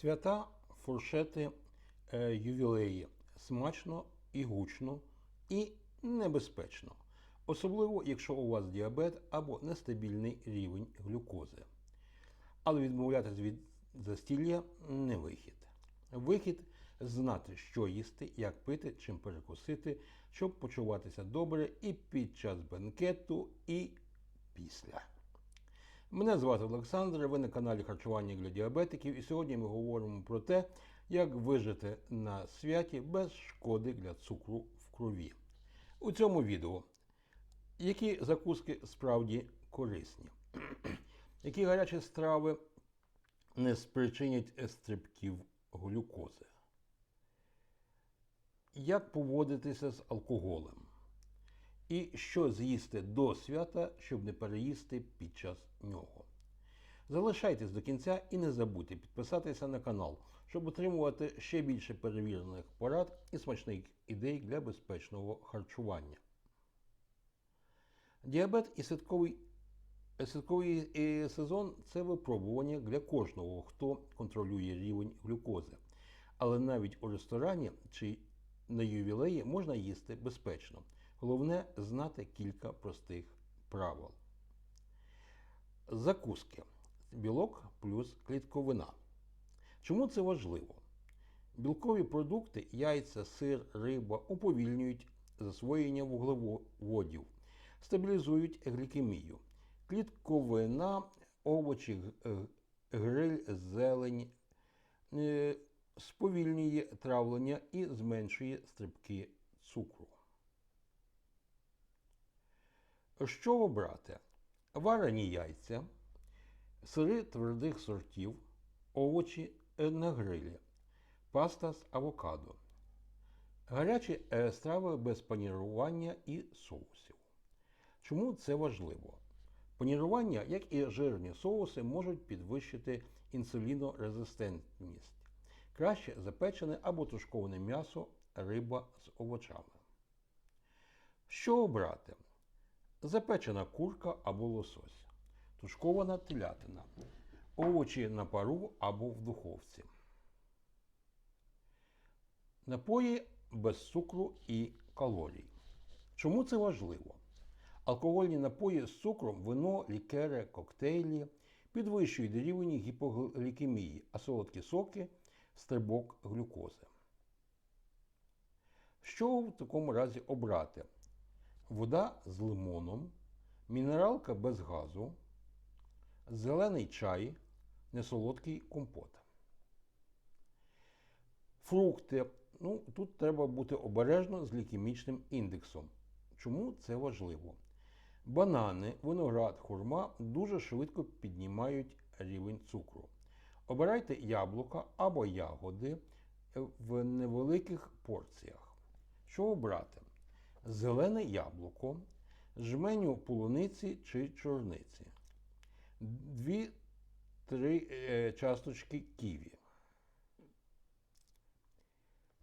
Свята, фуршети, е, ювілеї смачно і гучно і небезпечно. Особливо, якщо у вас діабет або нестабільний рівень глюкози. Але відмовлятися від застілля не вихід. Вихід знати, що їсти, як пити, чим перекусити, щоб почуватися добре і під час бенкету, і після. Мене звати Олександр, ви на каналі Харчування для діабетиків, і сьогодні ми говоримо про те, як вижити на святі без шкоди для цукру в крові. У цьому відео які закуски справді корисні, які гарячі страви не спричинять стрибків глюкози, як поводитися з алкоголем, і що з'їсти до свята, щоб не переїсти під час нього. Залишайтесь до кінця і не забудьте підписатися на канал, щоб отримувати ще більше перевірених порад і смачних ідей для безпечного харчування. Діабет і святковий, святковий е, сезон це випробування для кожного, хто контролює рівень глюкози. Але навіть у ресторані чи на ювілеї можна їсти безпечно. Головне знати кілька простих правил. Закуски. Білок плюс клітковина. Чому це важливо? Білкові продукти, яйця, сир, риба уповільнюють засвоєння вуглеводів, стабілізують глікемію. Клітковина, овочі, гриль, зелень е, сповільнює травлення і зменшує стрибки цукру. Що обрати? Варені яйця, сири твердих сортів, овочі на грилі, паста з авокадо, гарячі е, страви без панірування і соусів. Чому це важливо? Панірування, як і жирні соуси, можуть підвищити інсулінорезистентність. Краще запечене або тушковане м'ясо, риба з овочами. Що обрати? Запечена курка або лосось, тушкована телятина, овочі на пару або в духовці. Напої без цукру і калорій. Чому це важливо? Алкогольні напої з цукром, вино, лікери, коктейлі підвищують рівень гіпоглікемії, а солодкі соки стрибок глюкози. Що в такому разі обрати? Вода з лимоном, мінералка без газу, зелений чай, несолодкий компот. Фрукти. Ну, Тут треба бути обережно з глікемічним індексом. Чому це важливо? Банани, виноград, хурма дуже швидко піднімають рівень цукру. Обирайте яблука або ягоди в невеликих порціях. Що обрати? Зелене яблуко, жменю полуниці чи чорниці, 2-3 е, часточки ківі.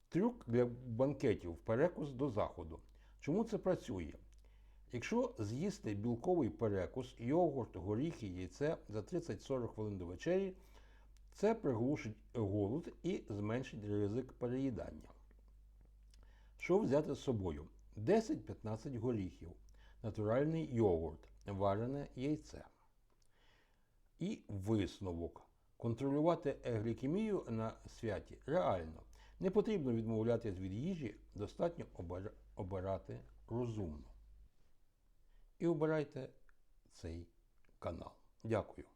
Трюк для банкетів перекус до заходу. Чому це працює? Якщо з'їсти білковий перекус, йогурт, горіхи, яйце за 30-40 хвилин до вечері, це приглушить голод і зменшить ризик переїдання. Що взяти з собою? 10-15 горіхів, натуральний йогурт, варене яйце. І висновок. Контролювати глікемію на святі реально. Не потрібно відмовлятися від їжі, достатньо обирати розумно. І обирайте цей канал. Дякую.